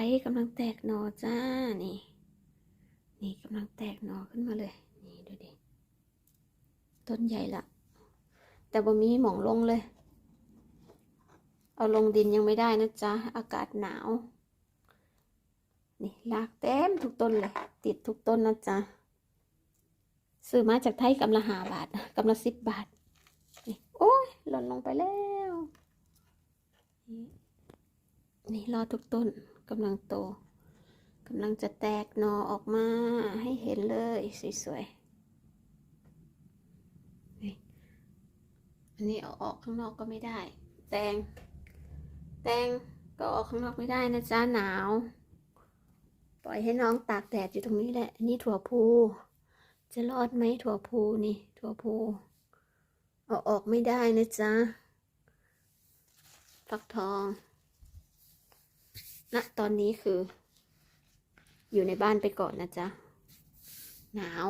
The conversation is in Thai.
รกำลังแตกหนอจ้า นี่ นี่กำลังแตกหนอขึ้นมาเลย นี่ดูดิ ต้นใหญ่ละ แต่บ่มีหมองลงเลย เอาลงดินยังไม่ได้นะจ๊ะ อากาศหนาว นี่ลากเต็มทุกต้นเลย ติดทุกต้นนะจ๊ะ ซื้อมาจากไทยกำละหาบาทกำละสิบบาท นี่ โอ้ยหล่นลงไปแล้ว นี่นี่รอทุกต้น กำลังโตกำลังจะแตกหนอออกมาให้เห็นเลยสวยๆนี่อันนี้เอาออกข้างนอกก็ไม่ได้ แตง แตงก็ออกข้างนอกไม่ได้นะจ๊ะหนาว ปล่อยให้น้องตากแดดอยู่ตรงนี้แหละนนี้ถั่วพู จะรอดไหมถั่วพูนี่ ถั่วพูเอาออกไม่ได้นะจ๊ะฟักทอง ณตอนนี้คือ อยู่ในบ้านไปก่อนนะจ๊ะ หนาว